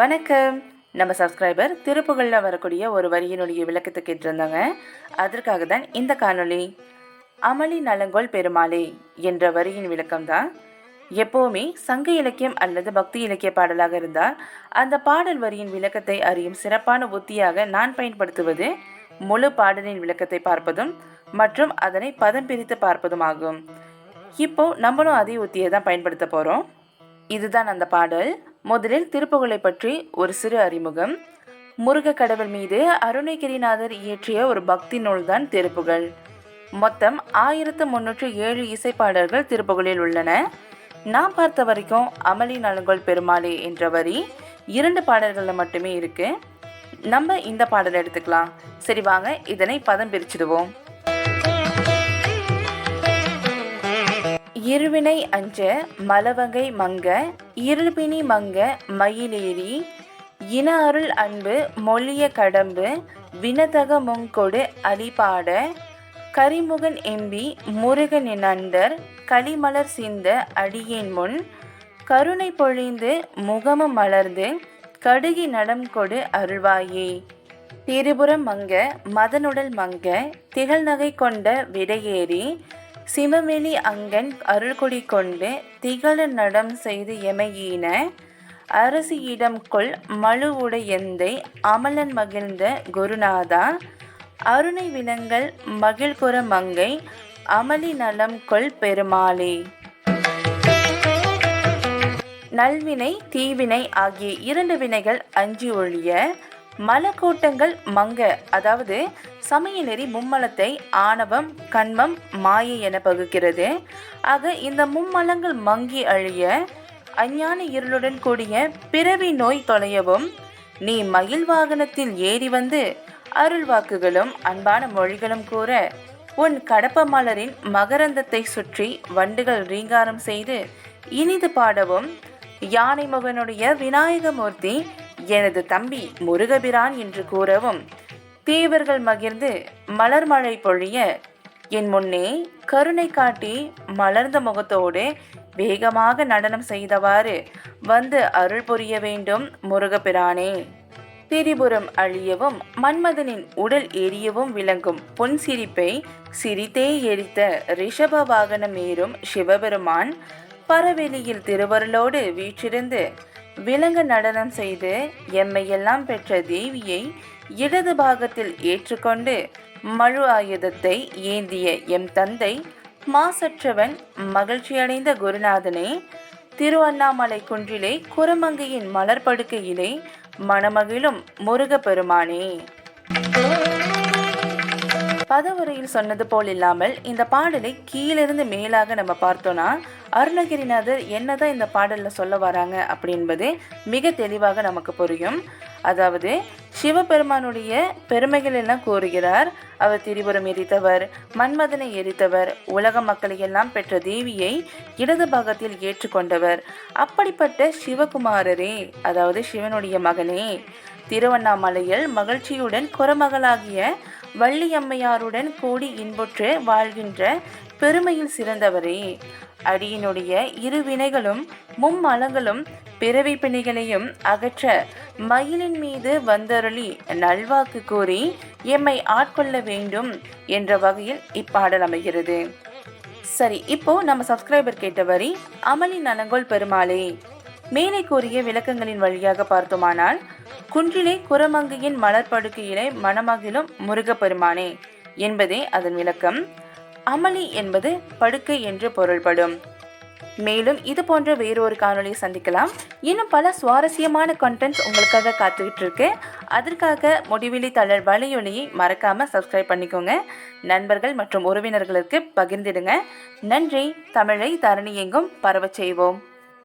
வணக்கம். நம்ம சப்ஸ்கிரைபர் திருப்புகளில் வரக்கூடிய ஒரு வரியினுடைய விளக்கத்தை கேட்டிருந்தாங்க. அதற்காக தான் இந்த காணொளி. அமளி நலங்கோல் பெருமாளே என்ற வரியின் விளக்கம் தான் எப்போவுமே சங்க இலக்கியம் அல்லது பக்தி இலக்கிய பாடலாக இருந்தால் அந்த பாடல் வரியின் விளக்கத்தை அறியும் சிறப்பான உத்தியாக நான் பயன்படுத்துவது முழு பாடலின் விளக்கத்தை பார்ப்பதும் மற்றும் அதனை பதம் பிரித்து பார்ப்பதும் ஆகும். இப்போ நம்மளும் அதே உத்தியை தான் பயன்படுத்த போகிறோம் இதுதான் அந்த பாடல். முதலில் திருப்புகழை பற்றி ஒரு சிறு அறிமுகம். முருக கடவுள் மீது அருணகிரிநாதர் இயற்றிய ஒரு பக்தி நூல்தான் திருப்புகழ். மொத்தம் ஆயிரத்து முன்னூற்று ஏழு இசைப்பாடல்கள் திருப்புகழில் உள்ளன. நான் பார்த்த வரைக்கும் அமளி நலங்கோல் பெருமாளே என்ற வரி இரண்டு பாடல்களில் மட்டுமே இருக்கு. நம்ம இந்த பாடலை எடுத்துக்கலாம். சரி வாங்க இதனை பதம் பிரிச்சிடுவோம். இருவினை அஞ்ச மலவகை மங்க இருபினி மங்க மயிலேறி இன அருள் அன்பு மொழிய கடம்பு வினதக முங்கொடு அலிபாட கரிமுகன் எம்பி முருகன் நண்டர் களிமலர் சிந்த அடியேன் முன் கருணை பொழிந்து முகமும் மலர்ந்து கடுகி நடம் கொடு அருள்வாயே. திரிபுரம் மங்க மதனுடல் மங்க திகழ்நகை கொண்ட விடையேறி சிவமெளி அங்கன் அருள்குடி கொண்டு திகழ நடம் செய்து எமையீன. அரசியிடம் கொள் மழுவுடையந்தை அமலன் மகிழ்ந்த குருநாதா. அருணை விலங்கள் மகிழ்குற மங்கை அமளி நலம் கொள் பெருமாளே. நல்வினை தீவினை ஆகிய இரண்டு வினைகள் அஞ்சி ஒழிய மலக்கூட்டங்கள் மங்க அதாவது சமயநெறி மும்மலத்தை ஆணவம் கண்மம் மாயை என பகுக்கிறது. ஆக இந்த மும்மலங்கள் மங்கி அழிய அஞ்ஞான இருளுடன் கூடிய பிறவி நோய் தொலையவும் நீ மயில் வாகனத்தில் ஏறி வந்து அருள் வாக்குகளும் அன்பான மொழிகளும் கூற உன் கடப்ப மலரின் மகரந்தத்தை சுற்றி வண்டுகள் ரீங்காரம் செய்து இனிது பாடவும் யானை மகனுடைய விநாயகமூர்த்தி எனது தம்பி முருகபிரான் என்று கூறவும் தேவர்கள் மகிழ்ந்து மலர் மழை பொழிய என் முன்னே கருணை காட்டி மலர்ந்த முகத்தோடு வேகமாக நடனம் செய்தவாறு வந்து அருள் புரிய வேண்டும் முருகபிரானே திரிபுரம் அழியவும் மன்மதனின் உடல் எரியவும் விளங்கும் பொன் சிரிப்பை சிரித்தே எரித்த ரிஷப வாகனம் ஏறும் சிவபெருமான் பரவெளியில் திருவருளோடு வீற்றிருந்து விலங்கு நடனம் செய்து எம்மையெல்லாம் பெற்ற தேவியை இடது பாகத்தில் ஏற்றுக்கொண்டு மழு ஆயுதத்தை ஏந்திய எம் தந்தை மாசற்றவன் மகிழ்ச்சியடைந்த குருநாதனே திருவண்ணாமலை குன்றிலே குரமங்கையின் மலர் படுக்கையிலே மணமகிழும் முருகப்பெருமானே. பதவுரையில் சொன்னது போல் இல்லாமல் இந்த பாடலை கீழிருந்து மேலாக நம்ம பார்த்தோன்னா அருணகிரிநாதர் என்னதான் இந்த பாடலில் சொல்ல வராங்க அப்படின்பது மிக தெளிவாக நமக்கு புரியும். அதாவது சிவபெருமானுடைய பெருமைகள் எல்லாம் கூறுகிறார். அவர் திரிபுரம் எரித்தவர் மன்மதனை எரித்தவர் உலக மக்களை எல்லாம் பெற்ற தேவியை இடது பாகத்தில் ஏற்றுக்கொண்டவர். அப்படிப்பட்ட சிவகுமாரரே அதாவது சிவனுடைய மகனே திருவண்ணாமலையில் மகிழ்ச்சியுடன் குரமகளாகிய வள்ளியம்மையாருடன் கூடி இன்புற்று வாழ்கின்ற பெருமையில் சிறந்தவரே. அடியினுடைய இரு வினைகளும் மும்மலங்களும் பிறவி பிணிகளையும் அகற்ற மயிலின் மீது வந்தருளி நல்வாக்கு கூறி எம்மை ஆட்கொள்ள வேண்டும் என்ற வகையில் இப்பாடல் அமைகிறது. சரி இப்போ நம்ம சப்ஸ்கிரைபர் கேட்ட வரி அமளி நலங்கோல் பெருமாளே. மேலே கூறிய விளக்கங்களின் வழியாக பார்த்தோமானால் குன்றிலே குரமங்கையின் மலர் படுக்கையிலே மணமகிழும் முருகப்பெருமானே என்பதே அதன் விளக்கம். அமளி என்பது படுக்கை என்று பொருள்படும். மேலும் இது போன்ற வேறொரு காணொலியை சந்திக்கலாம். இன்னும் பல சுவாரஸ்யமான கண்டென்ட்ஸ் உங்களுக்காக காத்துக்கிட்டு இருக்கு அதற்காக முடிவெளி தளர் வலையொலியை மறக்காம சப்ஸ்கிரைப் பண்ணிக்கோங்க. நண்பர்கள் மற்றும் உறவினர்களுக்கு பகிர்ந்திடுங்க. நன்றி. தமிழை தரணி எங்கும் பரவச் செய்வோம்.